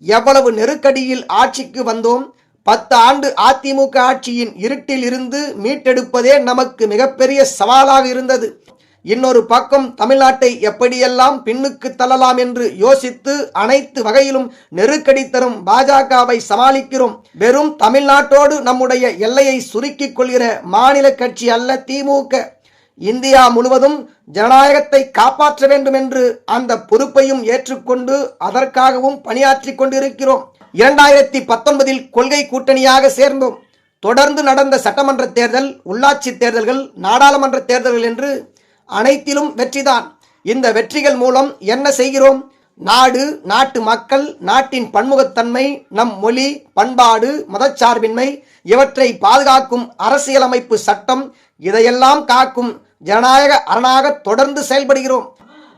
எவ்வளவு நெருக்கடியில் ஆட்சிக்கு வந்தோம்? பத்து ஆண்டு அதிமுக ஆட்சியின் இருட்டில் இருந்து மீட்டெடுப்பதே நமக்கு மிகப்பெரிய சவாலாக இருந்தது. இன்னொரு பக்கம் தமிழ்நாட்டை எப்படியெல்லாம் பின்னுக்கு தள்ளலாம் என்று யோசித்து அனைத்து வகையிலும் நெருக்கடி தரும் பாஜகவை சமாளிக்கிறோம். வெறும் தமிழ்நாட்டோடு நம்முடைய எல்லையை சுருக்கிக் கொள்கிற மாநில கட்சி அல்ல திமுக. இந்தியா முழுவதும் ஜனநாயகத்தை காப்பாற்ற வேண்டும் என்று அந்த பொறுப்பையும் ஏற்றுக்கொண்டு அதற்காகவும் பணியாற்றி கொண்டிருக்கிறோம். இரண்டாயிரத்தி பத்தொன்பதில் கொள்கை கூட்டணியாக சேர்ந்தோம். தொடர்ந்து நடந்த சட்டமன்ற தேர்தல் உள்ளாட்சி தேர்தல்கள் நாடாளுமன்ற தேர்தல்கள் என்று அனைத்திலும் வெற்றிதான். இந்த வெற்றிகள் மூலம் என்ன செய்கிறோம்? நாடு நாட்டு மக்கள் நாட்டின் பன்முகத்தன்மை நம் மொழி பண்பாடு மதச்சார்பின்மை இவற்றை பாதுகாக்கும் அரசியலமைப்பு சட்டம் இதையெல்லாம் காக்கும் ஜனநாயக அரணாக தொடர்ந்து செயல்படுகிறோம்.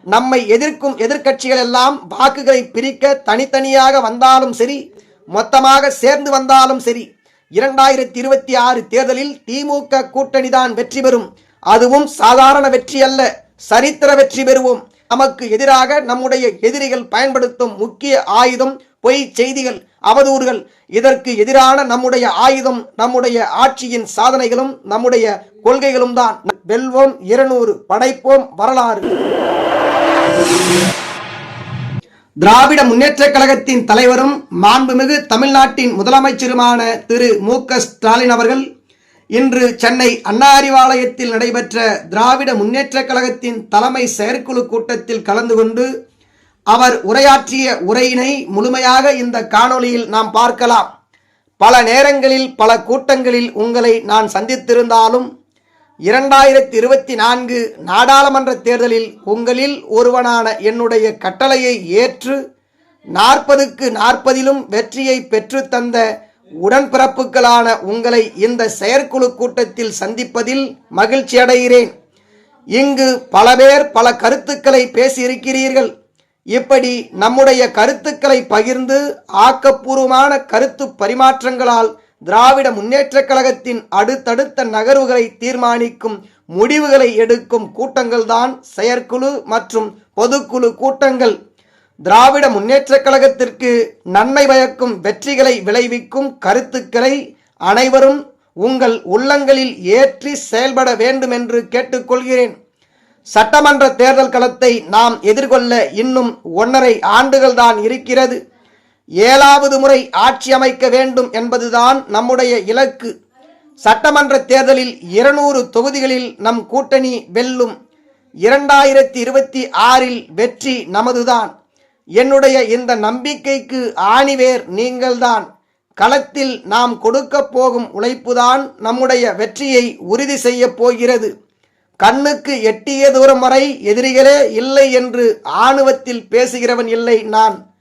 நம்மை எதிர்க்கும் எதிர்க்கட்சிகள் எல்லாம் வாக்குகளை பிரிக்க தனித்தனியாக வந்தாலும் சரி மொத்தமாக சேர்ந்து வந்தாலும் சரி இரண்டாயிரத்தி இருபத்தி ஆறு தேர்தலில் திமுக கூட்டணிதான் வெற்றி பெறும். அதுவும் சாதாரண வெற்றி அல்ல சரித்திர வெற்றி பெறுவோம். நமக்கு எதிராக நம்முடைய எதிரிகள் பயன்படுத்தும் முக்கிய ஆயுதம் பொய் செய்திகள் அவதூறுகள். இதற்கு எதிரான நம்முடைய ஆயுதம் நம்முடைய ஆட்சியின் சாதனைகளும் நம்முடைய கொள்கைகளும் தான். வெல்வோம் இருநூறு படைப்போம் வரலாறு. திராவிட முன்னேற்றக் கழகத்தின் தலைவரும் மாண்புமிகு தமிழ்நாட்டின் முதலமைச்சருமான திரு மு ஸ்டாலின் அவர்கள் இன்று சென்னை அண்ணா அறிவாலயத்தில் நடைபெற்ற திராவிட முன்னேற்றக் கழகத்தின் தலைமை செயற்குழு கூட்டத்தில் கலந்து கொண்டு அவர் உரையாற்றிய உரையினை முழுமையாக இந்த காணொளியில் நாம் பார்க்கலாம். பல நேரங்களில் பல கூட்டங்களில் உங்களை நான் சந்தித்திருந்தாலும் இரண்டாயிரத்தி இருபத்தி நான்கு நாடாளுமன்ற தேர்தலில் உங்களில் ஒருவனான என்னுடைய கட்டளையை ஏற்று நாற்பதுக்கு நாற்பதிலும் வெற்றியை பெற்றுத்தந்த உடன்பிறப்புகளான உங்களை இந்த செயற்குழு கூட்டத்தில் சந்திப்பதில் மகிழ்ச்சி அடைகிறேன். இங்கு பல பேர் பல கருத்துக்களை பேசியிருக்கிறீர்கள். இப்படி நம்முடைய கருத்துக்களை பகிர்ந்து ஆக்கப்பூர்வமான கருத்து பரிமாற்றங்களால் திராவிட முன்னேற்றக் கழகத்தின் அடுத்தடுத்த நகர்வுகளை தீர்மானிக்கும் முடிவுகளை எடுக்கும் கூட்டங்கள்தான் செயற்குழு மற்றும் பொதுக்குழு கூட்டங்கள். திராவிட முன்னேற்றக் கழகத்திற்கு நன்மை பயக்கும் வெற்றிகளை விளைவிக்கும் கருத்துக்களை அனைவரும் உங்கள் உள்ளங்களில் ஏற்றி செயல்பட வேண்டும் என்று கேட்டுக்கொள்கிறேன். சட்டமன்ற தேர்தல் களத்தை நாம் எதிர்கொள்ள இன்னும் ஒன்றரை ஆண்டுகள் தான் இருக்கிறது. ஏழாவது முறை ஆட்சி அமைக்க வேண்டும் என்பதுதான் நம்முடைய இலக்கு. சட்டமன்ற தேர்தலில் இருநூறு தொகுதிகளில் நம் கூட்டணி வெல்லும். இரண்டாயிரத்தி இருபத்தி ஆறில் வெற்றி நமதுதான். என்னுடைய இந்த நம்பிக்கைக்கு ஆணிவேர் நீங்கள்தான். களத்தில் நாம் கொடுக்க போகும் உழைப்புதான் நம்முடைய வெற்றியை உறுதி செய்ய போகிறது. கண்ணுக்கு எட்டிய தூரம் வரை எதிரிகளே இல்லை என்று ஆணுவத்தில் பேசுகிறவன் இல்லை நான்.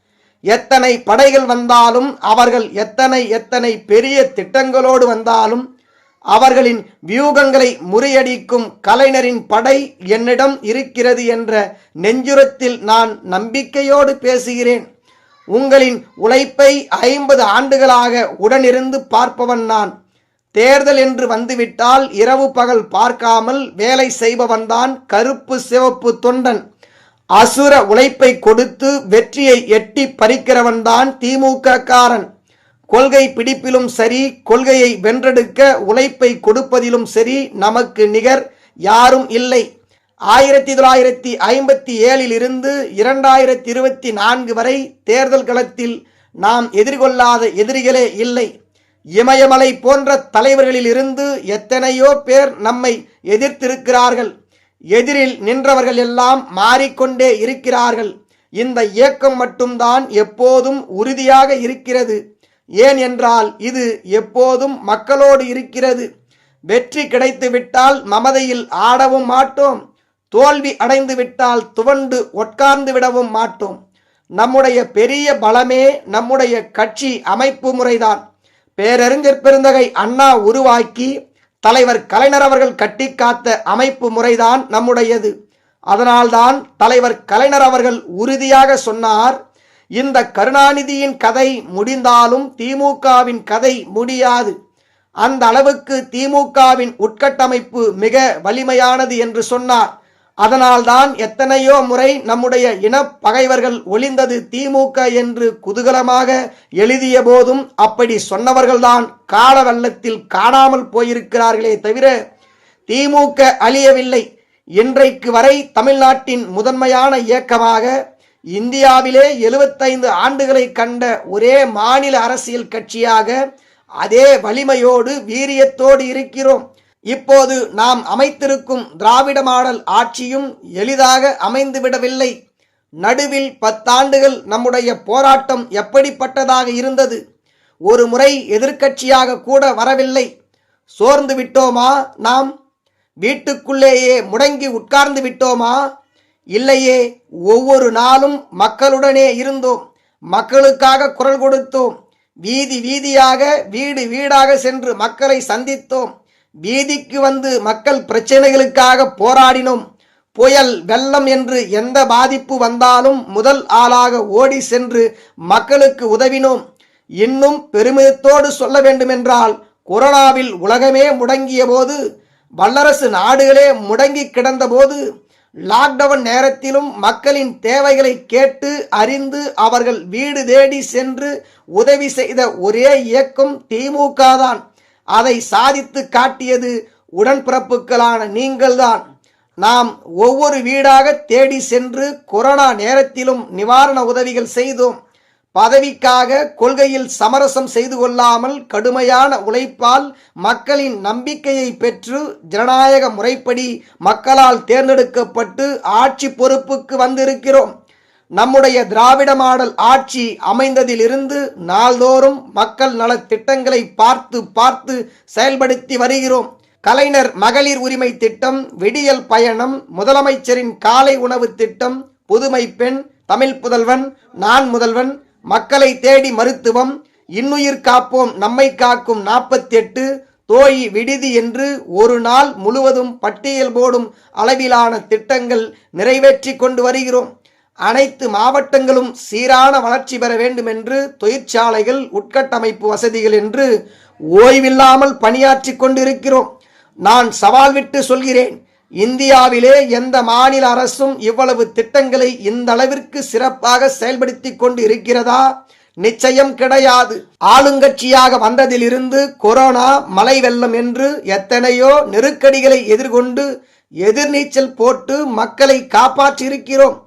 எத்தனை படைகள் வந்தாலும் அவர்கள் எத்தனை எத்தனை பெரிய திட்டங்களோடு வந்தாலும் அவர்களின் வியூகங்களை முறியடிக்கும் கலைஞரின் படை என்னிடம் இருக்கிறது என்ற நெஞ்சுரத்தில் நான் நம்பிக்கையோடு பேசுகிறேன். உங்களின் உழைப்பை ஐம்பது ஆண்டுகளாக உடனிருந்து பார்ப்பவன் நான். தேர்தல் என்று வந்துவிட்டால் இரவு பகல் பார்க்காமல் வேலை செய்பவன்தான் கருப்பு சிவப்பு தொண்டன். அசுர உழைப்பை கொடுத்து வெற்றியை எட்டி பறிக்கிறவன்தான் திமுக காரன் கொள்கை பிடிப்பிலும் சரி கொள்கையை வென்றெடுக்க உழைப்பை கொடுப்பதிலும் சரி நமக்கு நிகர் யாரும் இல்லை. ஆயிரத்தி தொள்ளாயிரத்தி ஐம்பத்தி ஏழில் இருந்து இரண்டாயிரத்தி இருபத்தி நான்கு வரை தேர்தல் களத்தில் நாம் எதிர்கொள்ளாத எதிரிகளே இல்லை. இமயமலை போன்ற தலைவர்களில் இருந்து எத்தனையோ பேர் நம்மை எதிர்த்திருக்கிறார்கள். எதிரில் நின்றவர்கள் எல்லாம் மாறிக்கொண்டே இருக்கிறார்கள். இந்த இயக்கம் மட்டும்தான் எப்போதும் உறுதியாக இருக்கிறது. ஏன் என்றால் இது எப்போதும் மக்களோடு இருக்கிறது. வெற்றி கிடைத்துவிட்டால் மமதையில் ஆடவும் மாட்டோம். தோல்வி அடைந்து விட்டால் துவண்டு உட்கார்ந்து விடவும் மாட்டோம். நம்முடைய பெரிய பலமே நம்முடைய கட்சி அமைப்பு முறைதான். பேரறிஞர் பெருந்தகை அண்ணா உருவாக்கி தலைவர் கலைஞர் அவர்கள் கட்டி காத்த அமைப்பு முறைதான் நம்முடையது. அதனால்தான் தலைவர் கலைஞர் அவர்கள் உறுதியாக சொன்னார் இந்த கருணாநிதியின் கதை முடிந்தாலும் திமுகவின் கதை முடியாது. அந்த அளவுக்கு திமுகவின் உட்கட்டமைப்பு மிக வலிமையானது என்று சொன்னார். அதனால்தான் எத்தனையோ முறை நம்முடைய இனப் பகைவர்கள் ஒளிந்தது திமுக என்று குதூகலமாக எழுதிய போதும் அப்படி சொன்னவர்கள்தான் கால வெள்ளத்தில் காணாமல் போயிருக்கிறார்களே தவிர திமுக அழியவில்லை. இன்றைக்கு வரை தமிழ்நாட்டின் முதன்மையான இயக்கமாக இந்தியாவிலே எழுபத்தைந்து ஆண்டுகளை கண்ட ஒரே மாநில அரசியல் கட்சியாக அதே வலிமையோடு வீரியத்தோடு இருக்கிறோம். இப்போது நாம் அமைத்திருக்கும் திராவிட மாடல் ஆட்சியும் எளிதாக அமைந்துவிடவில்லை. நடுவில் பத்தாண்டுகள் நம்முடைய போராட்டம் எப்படிப்பட்டதாக இருந்தது? ஒரு முறை எதிர்க்கட்சியாக கூட வரவில்லை. சோர்ந்து விட்டோமா நாம்? வீட்டுக்குள்ளேயே முடங்கி உட்கார்ந்து விட்டோமா? இல்லையே ஒவ்வொரு நாளும் மக்களுடனே இருந்தோம். மக்களுக்காக குரல் கொடுத்தோம். வீதி வீதியாக வீடு வீடாக சென்று மக்களை சந்தித்தோம். வீதிக்கு வந்து மக்கள் பிரச்சனைகளுக்காக போராடினோம். புயல் வெள்ளம் என்று எந்த பாதிப்பு வந்தாலும் முதல் ஆளாக ஓடி சென்று மக்களுக்கு உதவினோம். இன்னும் பெருமிதத்தோடு சொல்ல வேண்டுமென்றால் கொரோனாவில் உலகமே முடங்கிய போது வல்லரசு நாடுகளே முடங்கி கிடந்தபோது லாக்டவுன் நேரத்திலும் மக்களின் தேவைகளை கேட்டு அறிந்து அவர்கள் வீடு தேடி சென்று உதவி செய்த ஒரே இயக்கம் திமுக தான். அதை சாதித்து காட்டியது உடன்பிறப்புகளான நீங்கள்தான். நாம் ஒவ்வொரு வீடாக தேடி சென்று கொரோனா நேரத்திலும் நிவாரண உதவிகள் செய்தோம். பதவிக்காக கொள்கையில் சமரசம் செய்து கொள்ளாமல் கடுமையான உழைப்பால் மக்களின் நம்பிக்கையை பெற்று ஜனநாயக முறைப்படி மக்களால் தேர்ந்தெடுக்கப்பட்டு ஆட்சி பொறுப்புக்கு வந்திருக்கிறோம். நம்முடைய திராவிட மாடல் ஆட்சி அமைந்ததிலிருந்து நாள்தோறும் மக்கள் நலத் திட்டங்களை பார்த்து பார்த்து செயல்படுத்தி வருகிறோம். கலைஞர் மகளிர் உரிமை திட்டம் விடியல் பயணம் முதலமைச்சரின் காலை உணவு திட்டம் புதுமை பெண் தமிழ் புதல்வன் நான் முதல்வன் மக்களை தேடி மருத்துவம் இன்னுயிர் காப்போம் நம்மை காக்கும் நாற்பத்தி எட்டு தோழி விடுதி என்று ஒரு நாள் முழுவதும் பட்டியல் போடும் அளவிலான திட்டங்கள் நிறைவேற்றி கொண்டு வருகிறோம். அனைத்து மாவட்டங்களும் சீரான வளர்ச்சி பெற வேண்டும் என்று தொழிற்சாலைகள் உட்கட்டமைப்பு வசதிகள் என்று ஓய்வில்லாமல் பணியாற்றி கொண்டிருக்கிறோம். நான் சவால் விட்டு சொல்கிறேன் இந்தியாவிலே எந்த மாநில அரசும் இவ்வளவு திட்டங்களை இந்த அளவிற்கு சிறப்பாக செயல்படுத்தி கொண்டு இருக்கிறதா? நிச்சயம் கிடையாது. ஆளுங்கட்சியாக வந்ததிலிருந்து கொரோனா மழை வெள்ளம் என்று எத்தனையோ நெருக்கடிகளை எதிர்கொண்டு எதிர்நீச்சல் போட்டு மக்களை காப்பாற்றி இருக்கிறோம்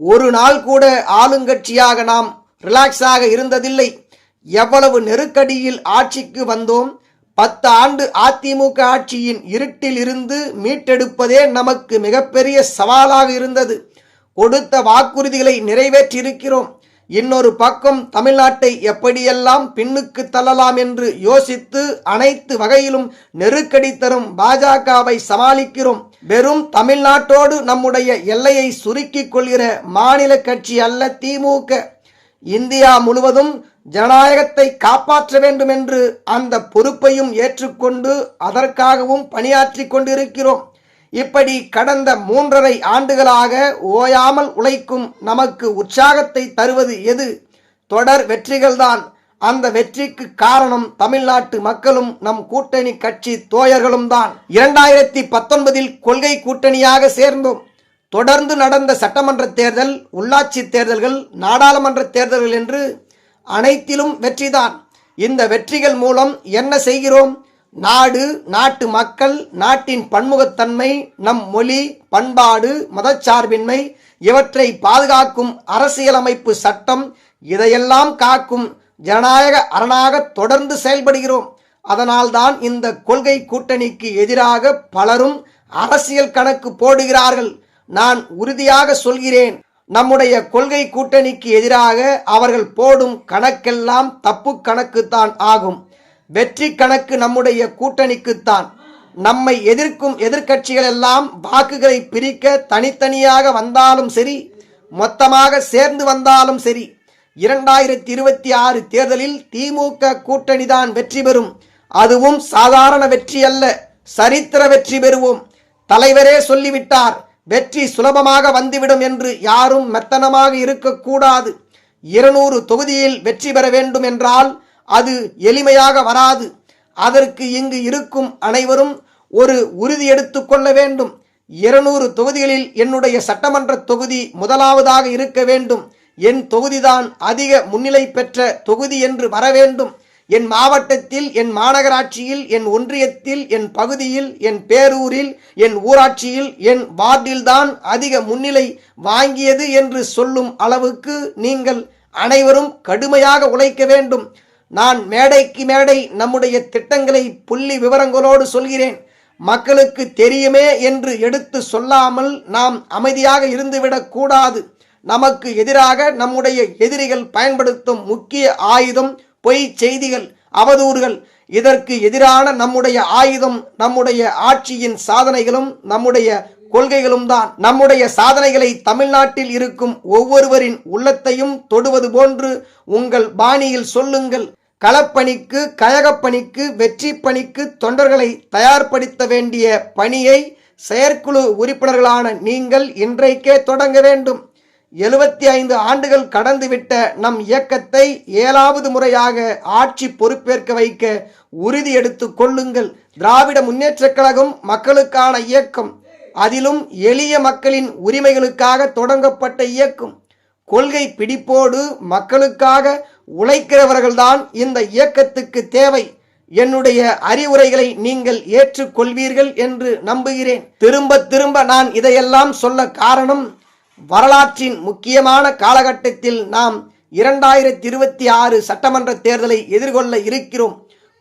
ஒரு நாள் கூட ஆளுங்கட்சியாக நாம் ரிலாக்ஸாக இருந்ததில்லை. எவ்வளவு நெருக்கடியில் ஆட்சிக்கு வந்தோம். பத்து ஆண்டு அதிமுக ஆட்சியின் இருட்டில் இருந்து மீட்டெடுப்பதே நமக்கு மிகப்பெரிய சவாலாக இருந்தது. கொடுத்த வாக்குறுதிகளை நிறைவேற்றியிருக்கிறோம். இன்னொரு பக்கம் தமிழ்நாட்டை எப்படியெல்லாம் பின்னுக்கு தள்ளலாம் என்று யோசித்து அனைத்து வகையிலும் நெருக்கடி தரும் பாஜகவை சமாளிக்கிறோம். வெறும் தமிழ்நாட்டோடு நம்முடைய எல்லையை சுருக்கிக் கொள்கிற மாநில கட்சி அல்ல திமுக. இந்தியா முழுவதும் ஜனநாயகத்தை காப்பாற்ற வேண்டும் என்று அந்த பொறுப்பையும் ஏற்றுக்கொண்டு அதற்காகவும் பணியாற்றி கொண்டிருக்கிறோம். இப்படி கடந்த மூன்றரை ஆண்டுகளாக ஓயாமல் உழைக்கும் நமக்கு உற்சாகத்தை தருவது எது? தொடர் வெற்றிகள்தான். அந்த வெற்றிக்கு காரணம் தமிழ்நாட்டு மக்களும் நம் கூட்டணி கட்சி தோயர்களும் தான். இரண்டாயிரத்தி பத்தொன்பதில் கொள்கை கூட்டணியாக சேர்ந்தோம். தொடர்ந்து நடந்த சட்டமன்ற தேர்தல் உள்ளாட்சி தேர்தல்கள் நாடாளுமன்ற தேர்தல்கள் என்று அனைத்திலும் வெற்றிதான். இந்த வெற்றிகள் மூலம் என்ன செய்கிறோம்? நாடு நாட்டு மக்கள் நாட்டின் பன்முகத்தன்மை நம் மொழி பண்பாடு மதச்சார்பின்மை இவற்றை பாதுகாக்கும் அரசியலமைப்பு சட்டம் இதையெல்லாம் காக்கும் ஜனநாயக அரணாக தொடர்ந்து செயல்படுகிறோம். அதனால்தான் இந்த கொள்கை கூட்டணிக்கு எதிராக பலரும் அரசியல் கணக்கு போடுகிறார்கள். நான் உறுதியாக சொல்கிறேன் நம்முடைய கொள்கை கூட்டணிக்கு எதிராக அவர்கள் போடும் கணக்கெல்லாம் தப்பு கணக்குத்தான் ஆகும். வெற்றி கணக்கு நம்முடைய கூட்டணிக்குத்தான். நம்மை எதிர்க்கும் எதிர்க்கட்சிகள் எல்லாம் வாக்குகளை பிரிக்க தனித்தனியாக வந்தாலும் சரி மொத்தமாக சேர்ந்து வந்தாலும் சரி இரண்டாயிரத்தி இருபத்தி ஆறு தேர்தலில் திமுக கூட்டணி தான் வெற்றி பெறும். அதுவும் சாதாரண வெற்றி அல்ல சரித்திர வெற்றி பெறுவோம். தலைவரே சொல்லிவிட்டார் வெற்றி சுலபமாக வந்துவிடும் என்று யாரும் மெத்தனமாக இருக்கக்கூடாது. இருநூறு தொகுதியில் வெற்றி பெற வேண்டும் என்றால் அது எளிமையாக வராது. அதற்கு இங்கு இருக்கும் அனைவரும் ஒரு உறுதி எடுத்துக்கொள்ள வேண்டும். இருநூறு தொகுதிகளில் என்னுடைய சட்டமன்ற தொகுதி முதலாவதாக இருக்க வேண்டும். என் தொகுதிதான் அதிக முன்னிலை பெற்ற தொகுதி என்று வர வேண்டும். என் மாவட்டத்தில் என் மாநகராட்சியில் என் ஒன்றியத்தில் என் பகுதியில் என் பேரூரில் என் ஊராட்சியில் என் வார்டில்தான் அதிக முன்னிலை வாங்கியது என்று சொல்லும் அளவுக்கு நீங்கள் அனைவரும் கடுமையாக உழைக்க வேண்டும். நான் மேடைக்கு மேடை நம்முடைய திட்டங்களை புள்ளி விவரங்களோடு சொல்கிறேன். மக்களுக்கு தெரியுமே என்று எடுத்து சொல்லாமல் நாம் அமைதியாக இருந்துவிடக் கூடாது. நமக்கு எதிராக நம்முடைய எதிரிகள் பயன்படுத்தும் முக்கிய ஆயுதம் பொய் செய்திகள் அவதூறுகள். இதற்கு எதிரான நம்முடைய ஆயுதம் நம்முடைய ஆட்சியின் சாதனைகளும் நம்முடைய கொள்கைகளும் தான். நம்முடைய சாதனைகளை தமிழ்நாட்டில் இருக்கும் ஒவ்வொருவரின் உள்ளத்தையும் தொடுவது போன்று உங்கள் பாணியில் சொல்லுங்கள். களப்பணிக்கு கழகப்பணிக்கு வெற்றி பணிக்கு தொண்டர்களை தயார்படுத்த வேண்டிய பணியை செயற்குழு உறுப்பினர்களான நீங்கள் இன்றைக்கே தொடங்க வேண்டும். எழுபத்தி ஐந்து ஆண்டுகள் கடந்துவிட்ட நம் இயக்கத்தை ஏழாவது முறையாக ஆட்சி பொறுப்பேற்க வைக்க உறுதி எடுத்து கொள்ளுங்கள். திராவிட முன்னேற்றக் கழகம் மக்களுக்கான இயக்கம். அதிலும் எளிய மக்களின் உரிமைகளுக்காக தொடங்கப்பட்ட இயக்கம். கொள்கை பிடிப்போடு மக்களுக்காக உழைக்கிறவர்கள்தான் இந்த இயக்கத்துக்கு தேவை. என்னுடைய அறிவுரைகளை நீங்கள் ஏற்றுக்கொள்வீர்கள் என்று நம்புகிறேன். திரும்ப திரும்ப நான் இதையெல்லாம் சொல்ல காரணம் வரலாற்றின் முக்கியமான காலகட்டத்தில் நாம் இரண்டாயிரத்தி இருபத்தி ஆறு சட்டமன்ற தேர்தலை எதிர்கொள்ள இருக்கிறோம்.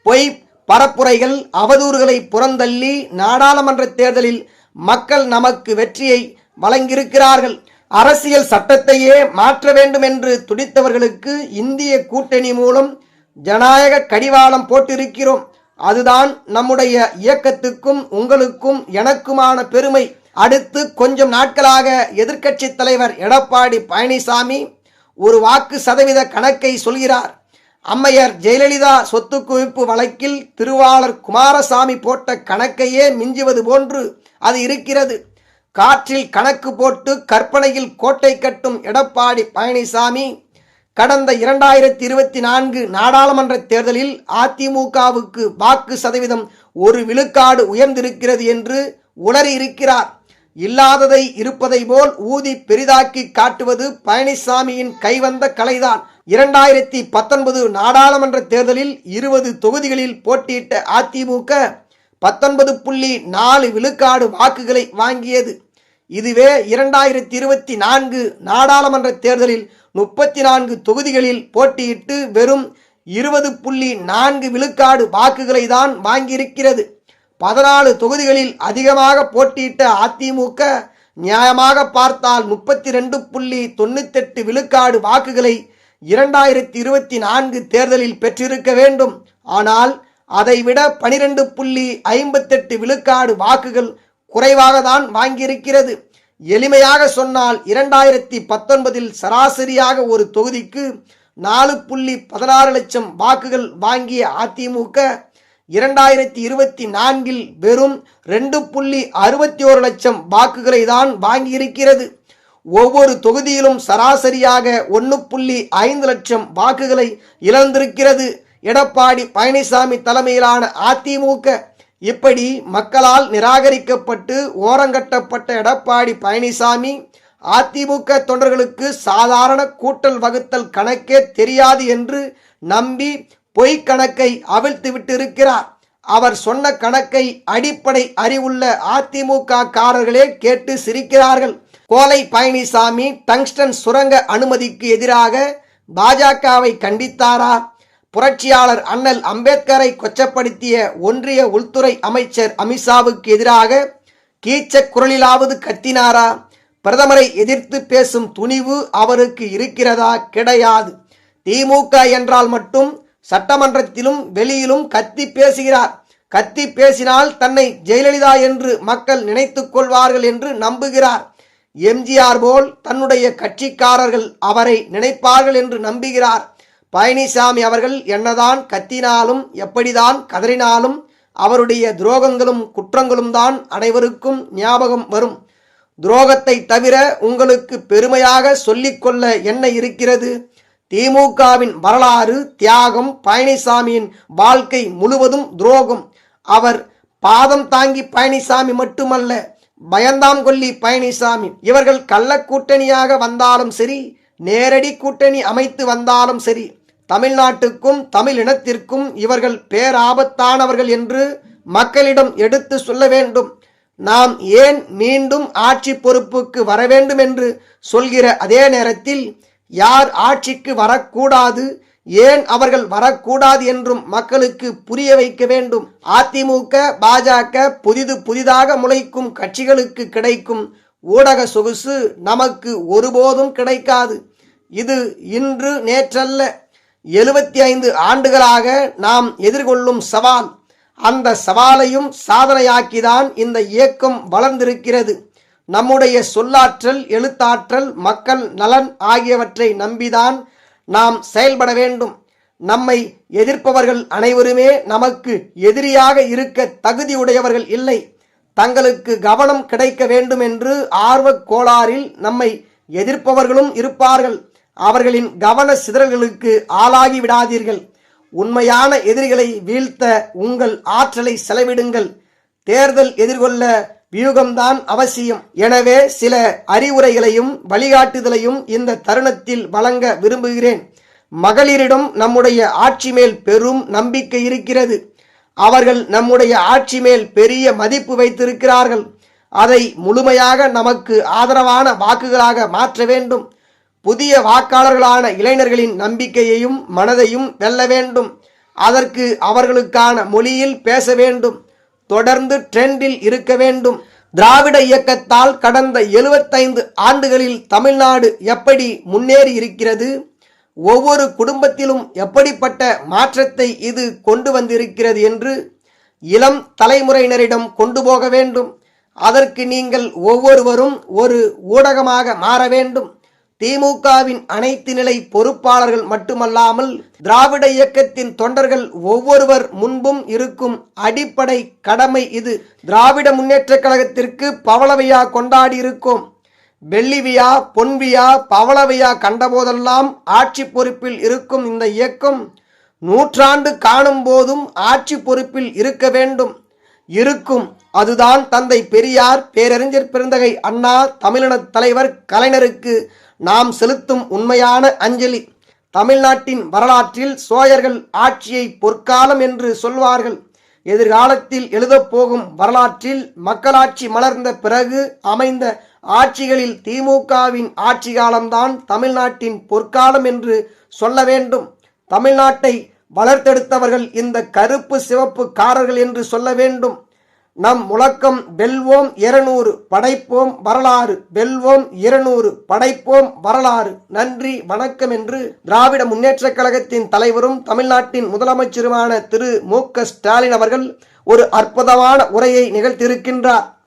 பொய் பரப்புரைகள் அவதூறுகளை புறந்தள்ளி நாடாளுமன்ற தேர்தலில் மக்கள் நமக்கு வெற்றியை வழங்கியிருக்கிறார்கள். அரசியல் சட்டத்தையே மாற்ற வேண்டும் என்று துடித்தவர்களுக்கு இந்திய கூட்டணி மூலம் ஜனநாயக கடிவாளம் போட்டிருக்கிறோம். அதுதான் நம்முடைய இயக்கத்துக்கும் உங்களுக்கும் எனக்குமான பெருமை. அடுத்து கொஞ்சம் நாட்களாக எதிர்க்கட்சி தலைவர் எடப்பாடி பழனிசாமி ஒரு வாக்கு சதவீத கணக்கை சொல்கிறார். அம்மையார் ஜெயலலிதா சொத்து குவிப்பு வழக்கில் திருவாளர் குமாரசாமி போட்ட கணக்கையே மிஞ்சுவது போன்று அது இருக்கிறது. காற்றில் கணக்கு போட்டு கற்பனையில் கோட்டை கட்டும் எடப்பாடி பழனிசாமி கடந்த இரண்டாயிரத்தி இருபத்தி நான்கு நாடாளுமன்ற தேர்தலில் அதிமுகவுக்கு வாக்கு சதவீதம் ஒரு விழுக்காடு உயர்ந்திருக்கிறது என்று உளறி இருக்கிறார் இல்லாததை இருப்பதை போல் ஊதி பெரிதாக்கி காட்டுவது பழனிசாமியின் கைவந்த கலைதான். இரண்டாயிரத்தி பத்தொன்பது நாடாளுமன்ற தேர்தலில் இருபது தொகுதிகளில் போட்டியிட்ட அதிமுக பத்தொன்பது புள்ளி நாலு விழுக்காடு வாக்குகளை வாங்கியது. இதுவே இரண்டாயிரத்தி இருபத்தி நான்கு நாடாளுமன்ற தேர்தலில் முப்பத்தி நான்கு தொகுதிகளில் போட்டியிட்டு வெறும் இருபது புள்ளி நான்கு விழுக்காடு வாக்குகளை தான் வாங்கியிருக்கிறது. பதினாலு தொகுதிகளில் அதிகமாக போட்டியிட்ட அதிமுக நியாயமாக பார்த்தால் முப்பத்தி ரெண்டு புள்ளி தொண்ணூத்தெட்டு விழுக்காடு வாக்குகளை இரண்டாயிரத்தி இருபத்தி நான்கு தேர்தலில் பெற்றிருக்க வேண்டும். ஆனால் அதைவிட பனிரெண்டு புள்ளி ஐம்பத்தெட்டு விழுக்காடு வாக்குகள் குறைவாக தான் வாங்கியிருக்கிறது. எளிமையாக சொன்னால் இரண்டாயிரத்தி பத்தொன்பதில் சராசரியாக ஒரு தொகுதிக்கு நாலு புள்ளி பதினாறு லட்சம் வாக்குகள் வாங்கிய அதிமுக இரண்டாயிரத்தி இருபத்தி நான்கில் வெறும் ரெண்டு புள்ளி அறுபத்தி ஒரு லட்சம் வாக்குகளை தான் வாங்கியிருக்கிறது. ஒவ்வொரு தொகுதியிலும் சராசரியாக ஒன்று புள்ளி ஐந்து லட்சம் வாக்குகளை இழந்திருக்கிறது. எடப்பாடி பழனிசாமி தலைமையிலான அதிமுக இப்படி மக்களால் நிராகரிக்கப்பட்டு ஓரங்கட்டப்பட்ட எடப்பாடி பழனிசாமி அதிமுக தொண்டர்களுக்கு சாதாரண கூட்டல் வகுத்தல் கணக்கே தெரியாது என்று நம்பி பொய் கணக்கை அவிழ்த்து விட்டிருக்கிறார். அவர் சொன்ன கணக்கை அடிப்படை அறிவுள்ள அதிமுக காரர்களே கேட்டு சிரிக்கிறார்கள். கோலை பழனிசாமி டங்ஸ்டன் சுரங்க அனுமதிக்கு எதிராக பாஜகவை கண்டித்தாரா? புரட்சியாளர் அண்ணல் அம்பேத்கரை கொச்சப்படுத்திய ஒன்றிய உள்துறை அமைச்சர் அமித்ஷாவுக்கு எதிராக கீச்ச குரலிலாவது கத்தினாரா? பிரதமரை எதிர்த்து பேசும் துணிவு அவருக்கு இருக்கிறதா? கிடையாது. திமுக என்றால் மட்டும் சட்டமன்றத்திலும் வெளியிலும் கத்தி பேசுகிறார். கத்தி பேசினால் தன்னை ஜெயலலிதா என்று மக்கள் நினைத்துக் கொள்வார்கள் என்று நம்புகிறார். எம்ஜிஆர் போல் தன்னுடைய கட்சிக்காரர்கள் அவரை நினைப்பார்கள் என்று நம்புகிறார். பழனிசாமி அவர்கள் என்னதான் கத்தினாலும் எப்படிதான் கதறினாலும் அவருடைய துரோகங்களும் குற்றங்களும் தான் அனைவருக்கும் ஞாபகம் வரும். துரோகத்தை தவிர உங்களுக்கு பெருமையாக சொல்லிக்கொள்ள என்ன இருக்கிறது? திமுகவின் வரலாறு தியாகம் பழனிசாமியின் வாழ்க்கை முழுவதும் துரோகம். அவர் பாதம் தாங்கி பழனிசாமி மட்டுமல்ல பயந்தாங்கொல்லி பழனிசாமி. இவர்கள் கள்ள கூட்டணியாக வந்தாலும் சரி நேரடி கூட்டணி அமைத்து வந்தாலும் சரி தமிழ்நாட்டுக்கும் தமிழ் இனத்திற்கும் இவர்கள் பேராபத்தானவர்கள் என்று மக்களிடம் எடுத்து சொல்ல வேண்டும். நாம் ஏன் மீண்டும் ஆட்சி பொறுப்புக்கு வர வேண்டும் என்று சொல்கிற அதே நேரத்தில் யார் ஆட்சிக்கு வரக்கூடாது ஏன் அவர்கள் வரக்கூடாது என்றும் மக்களுக்கு புரிய வைக்க வேண்டும். அதிமுக பாஜக புதிது புதிதாக முளைக்கும் கட்சிகளுக்கு கிடைக்கும் ஊடக சொகுசு நமக்கு ஒருபோதும் கிடைக்காது. இது இன்று நேற்றல்ல. எழுபத்தி ஐந்து ஆண்டுகளாக நாம் எதிர்கொள்ளும் சவால் அந்த சவாலையும் சாதனையாக்கிதான் இந்த இயக்கம் வளர்ந்திருக்கிறது. நம்முடைய சொல்லாற்றல் எழுத்தாற்றல் மக்கள் நலன் ஆகியவற்றை நம்பிதான் நாம் செயல்பட வேண்டும். நம்மை எதிர்ப்பவர்கள் அனைவருமே நமக்கு எதிரியாக இருக்க தகுதியுடையவர்கள் இல்லை. தங்களுக்கு கவனம் கிடைக்க வேண்டும் என்று ஆர்வக் கோளாறில் நம்மை எதிர்ப்பவர்களும் இருப்பார்கள். அவர்களின் கவன சிதறல்களுக்கு ஆளாகி விடாதீர்கள். உண்மையான எதிரிகளை வீழ்த்த உங்கள் ஆற்றலை செலவிடுங்கள். தேர்தல் எதிர்கொள்ள வியூகம்தான் அவசியம். எனவே சில அறிவுரைகளையும் வழிகாட்டுதலையும் இந்த தருணத்தில் வழங்க விரும்புகிறேன். மகளிரிடம் நம்முடைய ஆட்சி மேல் பெரும் நம்பிக்கை இருக்கிறது. அவர்கள் நம்முடைய ஆட்சி மேல் பெரிய மதிப்பு வைத்திருக்கிறார்கள். அதை முழுமையாக நமக்கு ஆதரவான வாக்குகளாக மாற்ற வேண்டும். புதிய வாக்காளர்களான இளைஞர்களின் நம்பிக்கையையும் மனதையும் வெல்ல வேண்டும். அதற்கு அவர்களுக்கான மொழியில் பேச வேண்டும். தொடர்ந்து ட்ரெண்டில் இருக்க வேண்டும். திராவிட இயக்கத்தால் கடந்த எழுபத்தைந்து ஆண்டுகளில் தமிழ்நாடு எப்படி முன்னேறி இருக்கிறது? ஒவ்வொரு குடும்பத்திலும் எப்படிப்பட்ட மாற்றத்தை இது கொண்டு வந்திருக்கிறது என்று இளம் தலைமுறையினரிடம் கொண்டு போக வேண்டும். அதற்கு நீங்கள் ஒவ்வொருவரும் ஒரு ஊடகமாக மாற வேண்டும். திமுகவின் அனைத்து நிலை பொறுப்பாளர்கள் மட்டுமல்லாமல் திராவிட இயக்கத்தின் தொண்டர்கள் ஒவ்வொருவர் முன்பும் இருக்கும் அடிப்படை கடமை இது. திராவிட முன்னேற்றக் கழகத்திற்கு பவளவையா கொண்டாடி இருக்கும். வெள்ளிவியா பொன்வியா பவளவையா கண்டபோதெல்லாம் ஆட்சி பொறுப்பில் இருக்கும் இந்த இயக்கம் நூற்றாண்டு காணும் போதும் ஆட்சி பொறுப்பில் இருக்க வேண்டும். இருக்கும். அதுதான் தந்தை பெரியார் பேரறிஞர் பெருந்தகை அண்ணா தமிழின தலைவர் கலைஞருக்கு நாம் செலுத்தும் உண்மையான அஞ்சலி. தமிழ்நாட்டின் வரலாற்றில் சோழர்கள் ஆட்சியை பொற்காலம் என்று சொல்வார்கள். எதிர்காலத்தில் எழுதப்போகும் வரலாற்றில் மக்களாட்சி மலர்ந்த பிறகு அமைந்த ஆட்சிகளில் திமுகவின் ஆட்சி காலம்தான் தமிழ்நாட்டின் பொற்காலம் என்று சொல்ல வேண்டும். தமிழ்நாட்டை வளர்த்தெடுத்தவர்கள் இந்த கருப்பு சிவப்பு காரர்கள் என்று சொல்ல வேண்டும். நம் முழக்கம் வெல்வோம் இருநூறு படைப்போம் வரலாறு. வெல்வோம் இருநூறு படைப்போம் வரலாறு. நன்றி வணக்கம் என்று திராவிட முன்னேற்றக் கழகத்தின் தலைவரும் தமிழ்நாட்டின் முதலமைச்சருமான திரு மு க ஸ்டாலின் அவர்கள் ஒரு அற்புதமான உரையை நிகழ்த்தியிருக்கின்றார்.